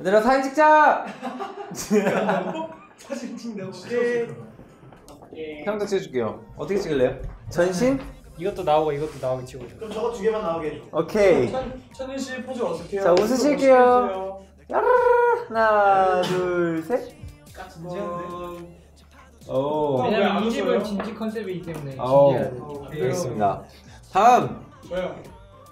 얘들아 사진 찍자! 사진 찍는다고 예. 형도 찍어줄게요. 어떻게 찍을래요? 전신? 이것도 나오고 이것도 나오게 찍어줘. 그럼 저거 두 개만 나오게 해줘 오케이. 천진 씨 포즈 어떻게 해요? 자, 웃으실게요. 하나, 둘, 셋. 오. 왜냐면 왜안 이 집은? 진지 컨셉이기 때문에 오. 진지해야 돼. 알겠습니다. 다음 저요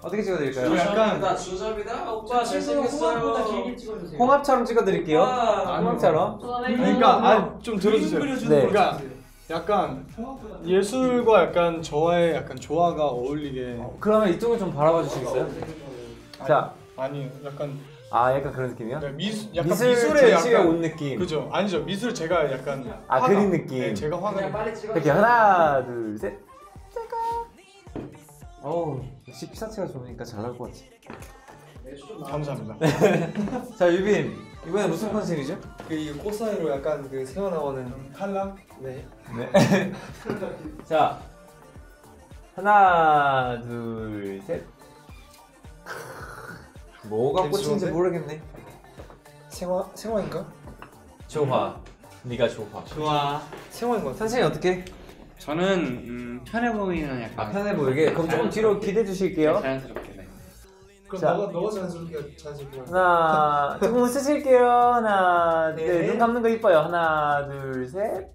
어떻게 찍어드릴까요? 약간 주접이다 홍합보다 오빠 잘생겼어요 길게 찍어주세요. 홍합처럼 찍어드릴게요. 와. 홍합처럼. 그러니까 아니 좀 들어주세요 네. 그러니까 약간 예술과 약간 저와의 약간 조화가 어울리게 그러면 이쪽을 좀 바라봐 주시겠어요? 자, 아니 약간 아 약간 그런 느낌이요? 네, 미술 약간 미술 미술의 전시회 약간 온 느낌. 그죠 아니죠 미술 제가 약간 아, 화가- 그린 느낌. 네, 제가 화가 이렇게 하나, 둘, 셋. 어우, 역시 피사체가 좋으니까 잘 나올 것 같지. 감사합니다 자, 유빈 이번에 무슨 컨셉이죠? 그꽃 사이로 약간 그 새어 나오는 탈락 네. 네. 자, 하나, 둘, 셋. 뭐가 꽃인지 근데? 모르겠네. 생화 생화인가? 조화. 네가 조화. 좋아 생화인 것 같아. 선생님 어떻게? 저는 음, 편해 보이는 약간 아 편해 보이게. 그럼 조금 뒤로 기대 주실게요. 자연스럽게 네. 그럼 자. 너가 너가 자연스럽게 자연스럽게. 하나, 조금 웃으실게요. 하나, 네. 네, 눈 감는 거 이뻐요. 하나, 둘, 셋.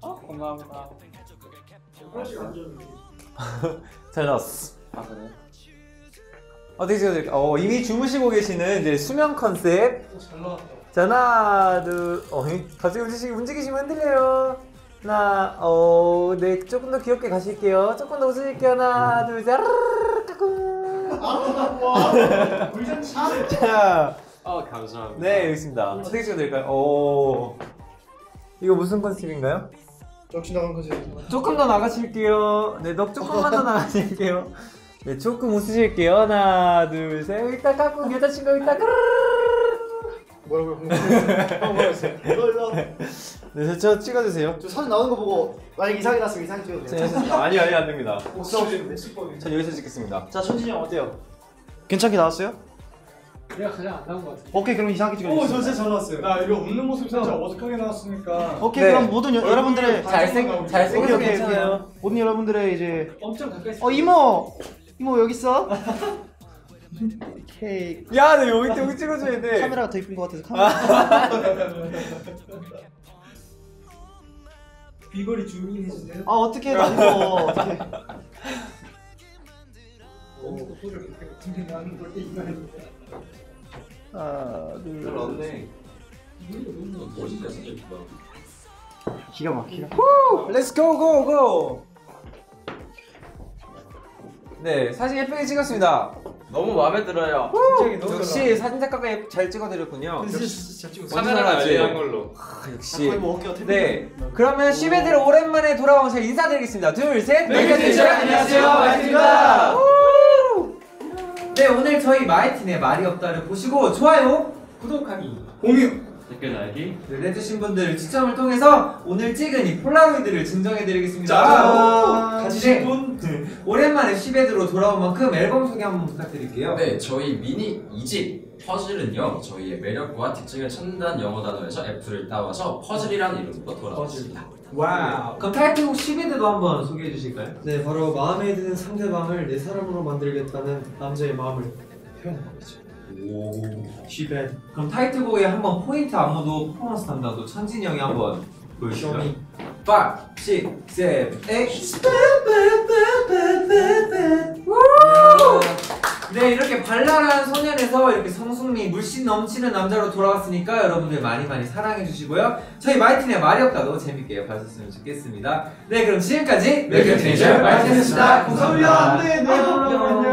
어? 고마워합니다 잘 나왔어. 아 그래요? 어떻게 찍어드릴까? 어, 이미 주무시고 계시는 이제 수면 컨셉. 잘 나왔다 자, 하나, 둘, 어, 갑자기 움직이시, 움직이시면 흔들려요. 하나, 어, 네, 조금 더 귀엽게 가실게요. 조금 더 웃으실게요. 하나, 둘, 셋. 자, 어 감사합니다 네, 여기 있습니다. 어떻게 찍어드릴까요? 오, 이거 무슨 컨셉인가요? 역시 나간 거지. 조금 더 나가실게요. 네, 너 조금만 더 나가실게요. 네, 조금 웃으실게요. 하나, 둘, 셋. 일단 깎고 여자친구 일단 까르르르. 뭐라고요? 형 뭐라 했어요? 이거 이거 네, 저 찍어주세요. 저 사진 나오는 거 보고 만약 이상이 났으면 이상이 찍어도 돼요? 아니, 아니, 안 됩니다. 목소리 전 여기서 찍겠습니다. 자 천진이 형 어때요? 괜찮게 나왔어요? 내가 가장 안 나온 것 같아. 오케이 그럼 이상하게 찍어주세요 저 진짜 잘 나왔어요. 나 이거 웃는 모습 살짝 어색하게 나왔으니까 오케이 네. 그럼 모든 여, 여러분들의 잘생, 오케이, 괜찮아요. 모든 여러분들의 이제 엄청 가까이. 어 이모 이모 여기 있어 오케이 야, 너 여기, 여기 찍어줘야 돼. 카메라가 더 이쁜 것 같아서 카메라 비거리 주민 해주세요. 아 어떻게 나 이거 어떻게 하나 둘 없네. 기가 막히다 Let's go, go, go. 네, 사진 예쁘게 찍었습니다. 너무 마음에 들어요 역시 사진 작가가 예- 잘 찍어드렸군요. 진짜 잘 찍었어. 카메라가. 열리한 걸로 아, 역시. 거의 뭐 어깨가 네, 그러면 10회들 오랜만에 돌아온 저희 인사드리겠습니다. 둘, 셋. 맥앤티저, 안녕하세요, 마이틴입니다. 네, 오늘 저희 마이틴의 말이 없다를 보시고 좋아요, 구독하기, 공유 댓글 달기 네, 해주신 분들 추첨을 통해서 오늘 찍은 이 폴라로이드를 증정해드리겠습니다. 짜잔. 가지신 분 오랜만에 10회드로 돌아온 만큼 앨범 소개 한번 부탁드릴게요. 네, 저희 미니 2집 퍼즐은요 저희의 매력과 특징을 찾는다는 영어 단어에서 F를 따와서 퍼즐이라는 이름으로 돌아왔습니다. 와우. 그럼 타이틀곡 10회드도 한번 소개해 주실까요? 네, 바로 마음에 드는 상대방을 내 사람으로 만들겠다는 남자의 마음을 표현한 거죠. 쉬벤. 그럼 타이틀곡에 한번 포인트 안무도 퍼포먼스 담당도 천진이 형이 한번 보여주시죠. 쇼미. 5, 6, 7, 8 네 이렇게 발랄한 소년에서 이렇게 성숙미 물씬 넘치는 남자로 돌아왔으니까 여러분들 많이 많이 사랑해 주시고요. 저희 마이틴의 마력다도 재밌게 봐주셨으면 좋겠습니다. 네 그럼 지금까지 맥앤티저 마이틴이었습니다. 감사합니다. 네, 네, 안녕